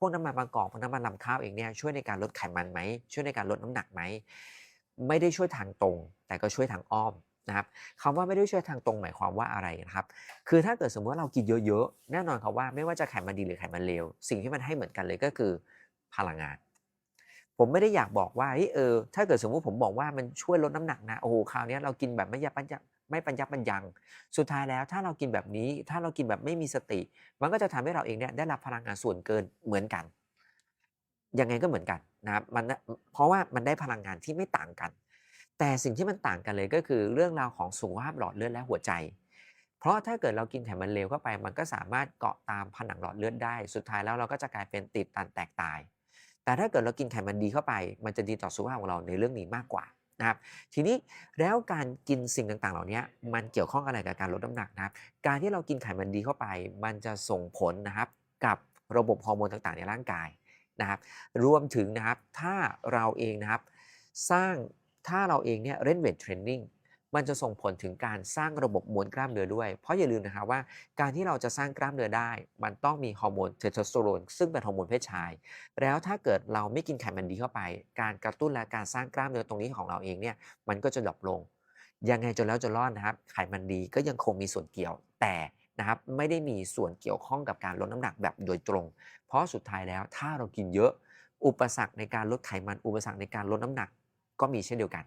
พวกน้ำมันบางกอกพวกน้ำมันลำข้าวเองเนี่ยช่วยในการลดไขมันไหมช่วยในการลดน้ำหนักไหมไม่ได้ช่วยทางตรง แต่ก็ช่วยทางอ้อมนะครับคำว่าไม่ได้ช่วยทางตรงหมายความว่าอะไรนะครับ คือถ้าเกิดสมมติว่าเรากินเยอะๆแน่นอนครับว่าไม่ว่าจะไขมันดีหรือไขมันเลวสิ่งที่มันให้เหมือนกันเลยก็คือพลังงาน ผมไม่ได้อยากบอกว่าเฮ้ยเออถ้าเกิดสมมติผมบอกว่ามันช่วยลดน้ำหนักนะโอ้โหคราวนี้เรากินแบบไม่ยับยั้งไม่ปัญญาปัญญัง สุดท้ายแล้วถ้าเรากินแบบนี้ ถ้าเรากินแบบไม่มีสติ มันก็จะทำให้เราเองเนี่ยได้รับพลังงานส่วนเกินเหมือนกัน ยังไงก็เหมือนกันนะครับมันเพราะว่ามันได้พลังงานที่ไม่ต่างกัน แต่สิ่งที่มันต่างกันเลยก็คือเรื่องราวของสุขภาพหลอดเลือดและหัวใจ เพราะถ้าเกิดเรากินไขมันเลวเข้าไป มันก็สามารถเกาะตามผนังหลอดเลือดได้ สุดท้ายแล้วเราก็จะกลายเป็นติดตันแตกตาย แต่ถ้าเกิดเรากินไขมันดีเข้าไป มันจะดีต่อสุขภาพของเราในเรื่องนี้มากกว่านะครับทีนี้แล้วการกินสิ่งต่างๆ เหล่านี้มันเกี่ยวข้องอะไรกับการลดน้ำหนักนะครับ การที่เรากินไขมันดีเข้าไป มันจะส่งผลนะครับกับระบบฮอร์โมนต่างๆ ในร่างกายนะครับ รวมถึงนะครับถ้าเราเองนะครับสร้างถ้าเราเองเนี่ยเล่นเวทเทรนนิ่ง มันจะส่งผลถึงการสร้างระบบมวลกล้ามเนื้อด้วย เพราะอย่าลืมนะครับว่าการที่เราจะสร้างกล้ามเนื้อได้ มันต้องมีฮอร์โมนเทสโทสเตอโรนซึ่งเป็นฮอร์โมนเพศชาย แล้วถ้าเกิดเราไม่กินไขมันดีเข้าไป การกระตุ้นและการสร้างกล้ามเนื้อตรงนี้ของเราเองเนี่ยมันก็จะดรอปลง ยังไงจนแล้วจนรอดนะครับ ไขมันดีก็ยังคงมีส่วนเกี่ยวแต่นะครับไม่ได้มีส่วนเกี่ยวข้องกับการลดน้ำหนักแบบโดยตรง เพราะสุดท้ายแล้วถ้าเรากินเยอะ อุปสรรคในการลดไขมันอุปสรรคในการลดน้ำหนัก ก็มีเช่นเดียวกัน